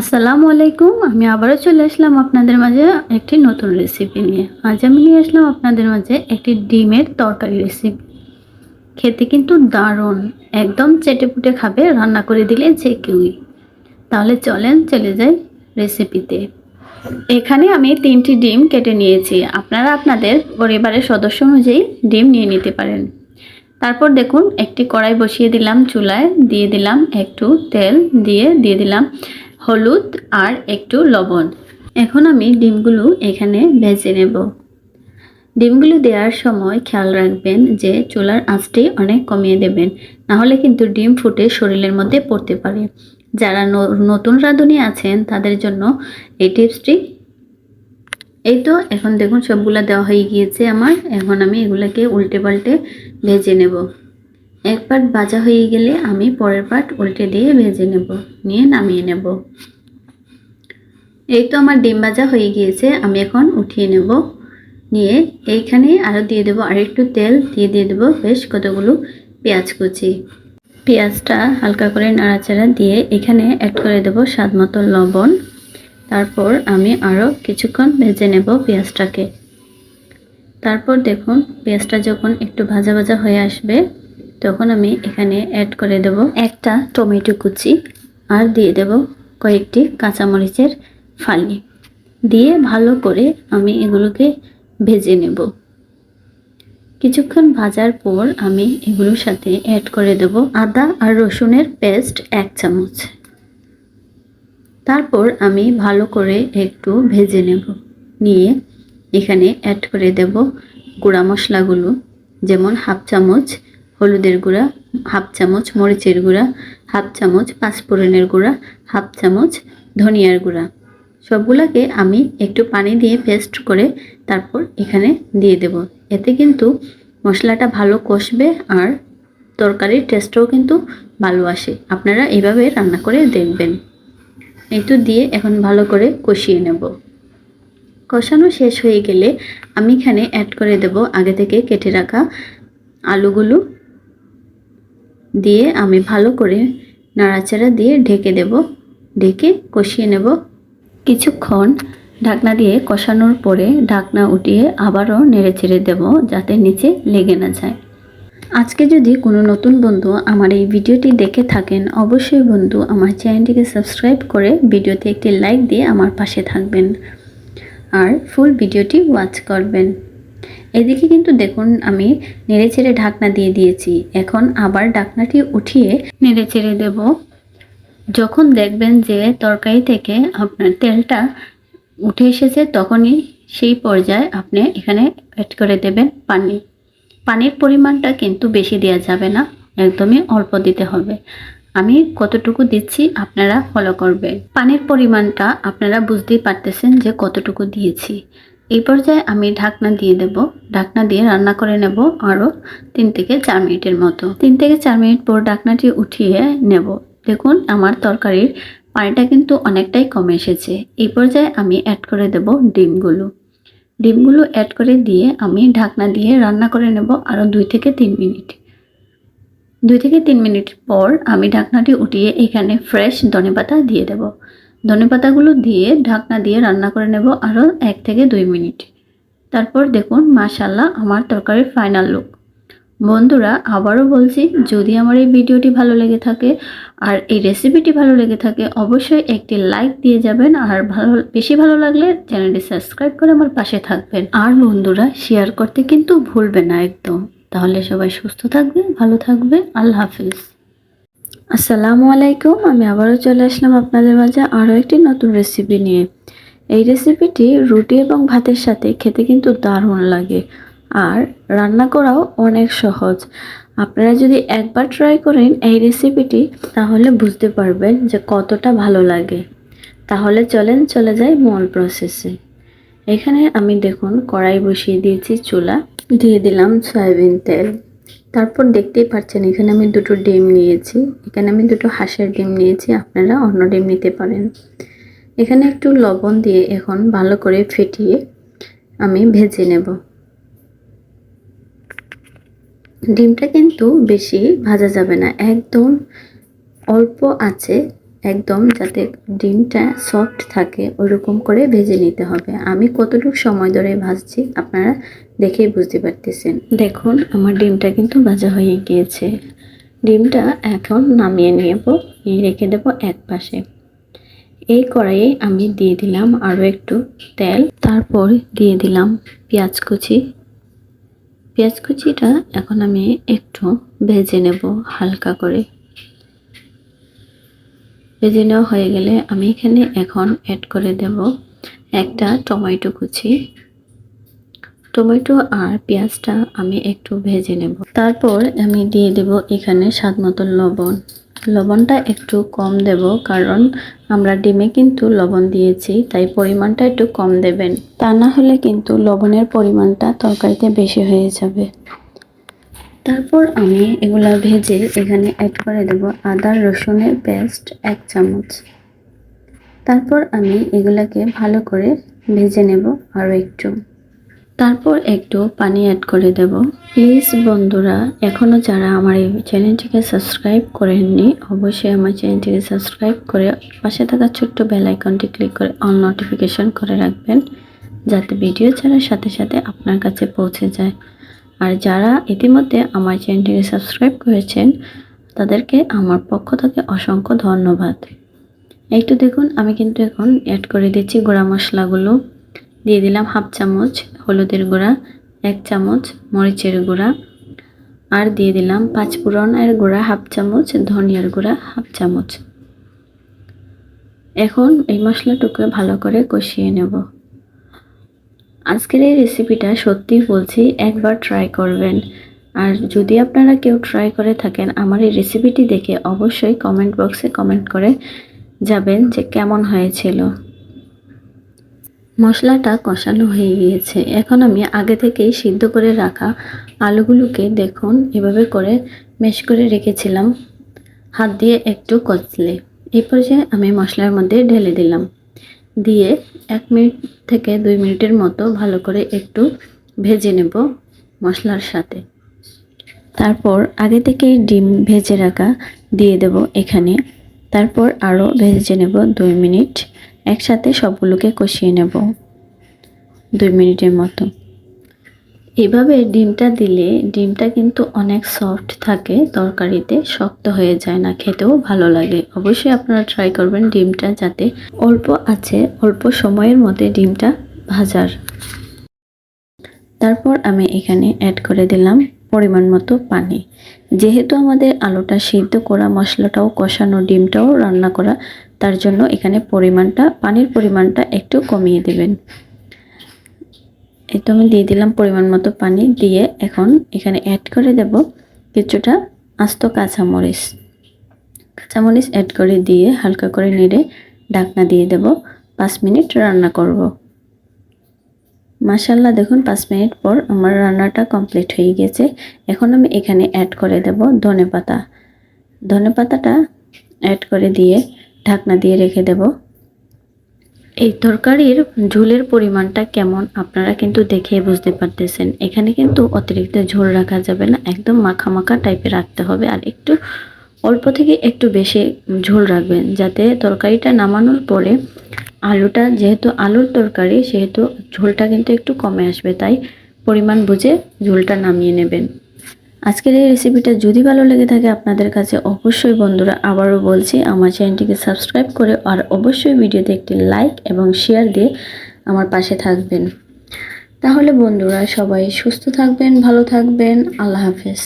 আসসালামু আলাইকুম। আমি আবারও চলে আসলাম আপনাদের মাঝে একটি নতুন রেসিপি নিয়ে। আজ আমি নিয়ে আসলাম আপনাদের মাঝে একটি ডিমের তরকারি রেসিপি খেতে কিন্তু দারুণ। একদম চেটেপুটে খাবে, রান্না করে দিলে যে কেউই। তাহলে চলেন চলে যাই রেসিপিতে এখানে আমি তিনটি ডিম কেটে নিয়েছি। আপনারা আপনাদের পরিবারের সদস্য অনুযায়ী ডিম নিয়ে নিতে পারেন। তারপর দেখুন, একটি কড়াই বসিয়ে দিলাম চুলায়। দিয়ে দিলাম একটু তেল দিয়ে দিয়ে দিলাম হলুদ আর একটু লবণ। এখন আমি ডিমগুলো এখানে ভেজে নেব। ডিমগুলো দেওয়ার সময় খেয়াল রাখবেন যে চুলার আঁচটি অনেক কমিয়ে দেবেন নাহলে কিন্তু ডিম ফুটে শরীরের মধ্যে পড়তে পারে। যারা নতুন রাঁধুনি আছেন, তাদের জন্য এই টিপসটি। এই তো, এখন দেখুন সবগুলা দেওয়া হয়ে গিয়েছে আমার। এখন আমি এগুলোকে উল্টে পাল্টে ভেজে নেব। এক পাট ভাজা হয়ে গেলে আমি পরের পাট উল্টে দিয়ে ভেজে নেব, নিয়ে নামিয়ে নেব। এই তো আমার ডিম ভাজা হয়ে গিয়েছে, আমি এখন উঠিয়ে নেব। নিয়ে এইখানে আরও দিয়ে দেবো আরেকটু তেল, দিয়ে দিয়ে দেবো বেশ কতগুলো পেঁয়াজ কুচি। পেঁয়াজটা হালকা করে নাড়াচাড়া দিয়ে এখানে অ্যাড করে দেবো স্বাদ মতো লবণ। তারপর আমি আরও কিছুক্ষণ ভেজে নেব পেঁয়াজটাকে। তারপর দেখুন, পেঁয়াজটা যখন একটু ভাজা ভাজা হয়ে আসবে তখন আমি এখানে অ্যাড করে দেব একটা টমেটো কুচি আর দিয়ে দেব কয়েকটি কাঁচামরিচের ফালি। দিয়ে ভালো করে আমি এগুলোকে ভেজে নেব। কিছুক্ষণ ভাজার পর আমি এগুলোর সাথে অ্যাড করে দেব আদা আর রসুনের পেস্ট এক চামচ। তারপর আমি ভালো করে একটু ভেজে নেব। নিয়ে এখানে অ্যাড করে দেব গুঁড়া মশলাগুলো, যেমন হাফ চামচ হলুদের গুঁড়া, হাফ চামচ মরিচের গুঁড়া, হাফ চামচ পাঁচফোড়নের গুঁড়া, হাফ চামচ ধনিয়ার গুঁড়া। সবগুলোকে আমি একটু পানি দিয়ে পেস্ট করে তারপর এখানে দিয়ে দেব। এতে কিন্তু মশলাটা ভালো কষবে আর তরকারির টেস্টও কিন্তু ভালো আসে। আপনারা এইভাবে রান্না করে দেখবেন। তো দিয়ে এখন ভালো করে কষিয়ে নেব। কষানো শেষ হয়ে গেলে আমি এখানে অ্যাড করে দেব আগে থেকে কেটে রাখা আলুগুলো। দিয়ে আমি ভালো করে নাড়াচাড়া দিয়ে ঢেকে দেব। ঢেকে কষিয়ে নেব। কিছুক্ষণ ঢাকনা দিয়ে কষানোর পরে ঢাকনা উঠিয়ে আবারও নেড়ে ছেড়ে দেব যাতে নিচে লেগে না যায়। আজকে যদি কোনো নতুন বন্ধু আমার এই ভিডিওটি দেখে থাকেন, অবশ্যই বন্ধু আমার চ্যানেলটিকে সাবস্ক্রাইব করে ভিডিওতে একটি লাইক দিয়ে আমার পাশে থাকবেন। আর ফুল ভিডিওটি ওয়াচ করবেন। এদিকে কিন্তু দেখুন আমি নেড়ে ছেড়ে ঢাকনা দিয়ে দিয়েছি। এখন আবার ঢাকনাটি উঠিয়ে নেড়ে ছেড়ে দেব। যখন দেখবেন যে তরকারি থেকে আপনার তেলটা উঠে এসেছে, তখনই সেই পর্যায়ে আপনি এখানে অ্যাড করে দেবেন পানি। পানির পরিমাণটা কিন্তু বেশি দেওয়া যাবে না, একদমই অল্প দিতে হবে। আমি কতটুকু দিচ্ছি আপনারা ফলো করবেন। পানির পরিমাণটা আপনারা বুঝতেই পারতেছেন যে কতটুকু দিয়েছি। এই পর্যায়ে আমি ঢাকনা দিয়ে দেব। ঢাকনা দিয়ে রান্না করে নেব আরও তিন থেকে চার মিনিটের মতো। তিন থেকে চার মিনিট পর ঢাকনাটি উঠিয়ে নেব। দেখুন, আমার তরকারির পানিটা কিন্তু অনেকটাই কমে এসেছে। এই পর্যায়ে আমি অ্যাড করে দেব ডিমগুলো। ডিমগুলো অ্যাড করে দিয়ে আমি ঢাকনা দিয়ে রান্না করে নেব আরও দুই থেকে তিন মিনিট। দুই থেকে তিন মিনিট পর আমি ঢাকনাটি উঠিয়ে এখানে ফ্রেশ ধনেপাতা দিয়ে দেব। ধনেপাতাগুলো দিয়ে ঢাকনা দিয়ে রান্না করে নেব আরও এক থেকে দুই মিনিট। তারপর দেখুন মাশাল্লাহ আমার তরকারির ফাইনাল লুক বন্ধুরা, আবারও বলছি, যদি আমার এই ভিডিওটি ভালো লেগে থাকে আর এই রেসিপিটি ভালো লেগে থাকে, অবশ্যই একটি লাইক দিয়ে যাবেন। আর ভালো, বেশি ভালো লাগলে চ্যানেলটি সাবস্ক্রাইব করে আমার পাশে থাকবেন। আর বন্ধুরা শেয়ার করতে কিন্তু ভুলবে না একদম। তাহলে সবাই সুস্থ থাকবে ভালো থাকবে আল্লাহ হাফিজ। আসসালামু আলাইকুম, আমি আবারও চলে আসলাম আপনাদের মাঝে আরও একটি নতুন রেসিপি নিয়ে। এই রেসিপিটি রুটি এবং ভাতের সাথে খেতে কিন্তু দারুণ লাগে আর রান্না করাও অনেক সহজ। আপনারা যদি একবার ট্রাই করেন এই রেসিপিটি তাহলে বুঝতে পারবেন যে কতটা ভালো লাগে। তাহলে চলেন, চলে যাই মূল প্রসেসে এখানে আমি দেখুন কড়াই বসিয়ে দিয়েছি চুলা, দিয়ে দিলাম সয়াবিন তেল। তারপর দেখতেই পাচ্ছেন, এখানে আমি দুটো ডিম নিয়েছি। এখানে আমি দুটো হাঁসের ডিম নিয়েছি, আপনারা অন্য ডিম নিতে পারেন। এখানে একটু লবণ দিয়ে এখন ভালো করে ফেটিয়ে আমি ভেজে নেব। ডিমটা কিন্তু বেশি ভাজা যাবে না, একদম অল্প আছে। একদম যাতে ডিমটা সফট থাকে, ওরকম করে ভেজে নিতে হবে। আমি কতটুকু সময় ধরে ভাজছি আপনারা দেখেই বুঝতে পারতেছেন। দেখুন, আমার ডিমটা কিন্তু ভাজা হয়ে গিয়েছে। ডিমটা এখন নামিয়ে নেব, নিয়ে রেখে দেব এক পাশে। এই কড়াইয়ে আমি দিয়ে দিলাম আরও একটু তেল, তারপর দিয়ে দিলাম পেঁয়াজ কুচি। পেঁয়াজ কুচিটা এখন আমি একটু ভেজে নেব হালকা করে। ভেজে নেওয়া হয়ে গেলে আমি এখানে এখন অ্যাড করে দেব একটা টমেটো কুচি। টমেটো আর পেঁয়াজটা আমি একটু ভেজে নেব। তারপর আমি দিয়ে দেব এখানে স্বাদ মতো লবণ। লবণটা একটু কম দেব কারণ আমরা ডিমে কিন্তু লবণ দিয়েছি, তাই পরিমাণটা একটু কম দেবেন। তা না হলে কিন্তু লবণের পরিমাণটা তরকারিতে বেশি হয়ে যাবে। তারপর আমি এগুলা ভেজে এখানে অ্যাড করে দেব আদা, রসুনের পেস্ট এক চামচ। তারপর আমি এগুলাকে ভালো করে ভেজে নেব আরও একটু। তারপর একটু পানি অ্যাড করে দেব। প্লিজ বন্ধুরা এখনও যারা আমার এই চ্যানেলটিকে সাবস্ক্রাইব করেননি, অবশ্যই আমার চ্যানেলটিকে সাবস্ক্রাইব করে পাশে থাকা ছোট্ট বেল আইকনটি ক্লিক করে অন নোটিফিকেশন করে রাখবেন, যাতে ভিডিও ছাড়ার সাথে সাথে আপনার কাছে পৌঁছে যায়। আর যারা ইতিমধ্যে আমার চ্যানেলটিকে সাবস্ক্রাইব করেছেন, তাদেরকে আমার পক্ষ থেকে অসংখ্য ধন্যবাদ। একটু দেখুন, আমি কিন্তু এখন অ্যাড করে দিচ্ছি গুঁড়া মশলাগুলো। দিয়ে দিলাম হাফ চামচ হলুদের গুঁড়া, এক চামচ মরিচের গুঁড়া। আর দিয়ে দিলাম পাঁচ পাঁচফোড়নের গুঁড়া, হাফ চামচ ধনিয়ার গুঁড়া, হাফ চামচ। এখন এই মশলাটুকু ভালো করে কষিয়ে নেব। আজকের এই রেসিপিটা সত্যি বলছি, একবার ট্রাই করবেন। আর যদি আপনারা কেউ ট্রাই করে থাকেন, আমার এই রেসিপিটি দেখে অবশ্যই কমেন্ট বক্সে কমেন্ট করে যাবেন যে কেমন হয়েছিল। মশলাটা কষানো হয়ে গিয়েছে। এখন আমি আগে থেকেই সিদ্ধ করে রাখা আলুগুলোকে দেখুন, এভাবে করে মেশ করে রেখেছিলাম। হাত দিয়ে একটু কচলে। এই পর্যায়ে আমি মশলার মধ্যে ঢেলে দিলাম। দিয়ে এক মিনিট থেকে দুই মিনিটের মতো ভালো করে একটু ভেজে নেব মশলার সাথে। তারপর আগে থেকেই ডিম ভেজে রাখা দিয়ে দেব এখানে। তারপর আরও ভেজে নেব দুই মিনিট। একসাথে সবগুলোকে কষিয়ে নেব। দুই মিনিটের মতো। এভাবে ডিমটা দিলে ডিমটা কিন্তু অনেক সফট থাকে তরকারিতে, শক্ত হয়ে যায় না, খেতেও ভালো লাগে। অবশ্যই আপনারা ট্রাই করবেন ডিমটা যাতে অল্প আছে, অল্প সময়ের মধ্যে ডিমটা ভাজার। তারপর আমি এখানে অ্যাড করে দিলাম পরিমাণ মতো পানি। যেহেতু আমাদের আলুটা সিদ্ধ করা, মশলাটাও কষানো, ডিমটাও রান্না করা, তার জন্য এখানে পরিমাণটা, পানির পরিমাণটা একটু কমিয়ে দেবেন। এই তো আমি দিয়ে দিলাম পরিমাণ মতো পানি দিয়ে এখন এখানে অ্যাড করে দেব কিছুটা আস্ত কাঁচামরিচ। কাঁচামরিচ অ্যাড করে দিয়ে হালকা করে নেড়ে ঢাকনা দিয়ে দেব। পাঁচ মিনিট রান্না করব। মাসাল্লাহ দেখুন পাঁচ মিনিট পর আমার রান্নাটা কমপ্লিট হয়ে গেছে। এখন আমি এখানে অ্যাড করে দেব ধনে পাতা ধনে পাতাটা অ্যাড করে দিয়ে ঢাকনা দিয়ে রেখে দেব। এই তরকারির ঝোলের পরিমাণটা কেমন? আপনারা কিন্তু দেখে বুঝতে পারতেছেন। এখানে কিন্তু অতিরিক্ত ঝোল রাখা যাবে না। একদম মাখা মাখা টাইপের রাখতে হবে আর একটু অল্প থেকে একটু বেশি ঝোল রাখবেন যাতে তরকারিটা নামানোর পরে আলুটা যেহেতু আলুর তরকারি, সেহেতু ঝোলটা কিন্তু একটু কমে আসবে। তাই পরিমাণ বুঝে ঝোলটা নামিয়ে নেবেন। আজকের এই রেসিপিটা যদি ভালো লেগে থাকে আপনাদের কাছে, অবশ্যই বন্ধুরা আবারও বলছি, আমার চ্যানেলটিকে সাবস্ক্রাইব করে আর অবশ্যই ভিডিওতে একটি লাইক এবং শেয়ার দিয়ে আমার পাশে থাকবেন। তাহলে বন্ধুরা সবাই সুস্থ থাকবেন, ভালো থাকবেন, আল্লাহ হাফেজ।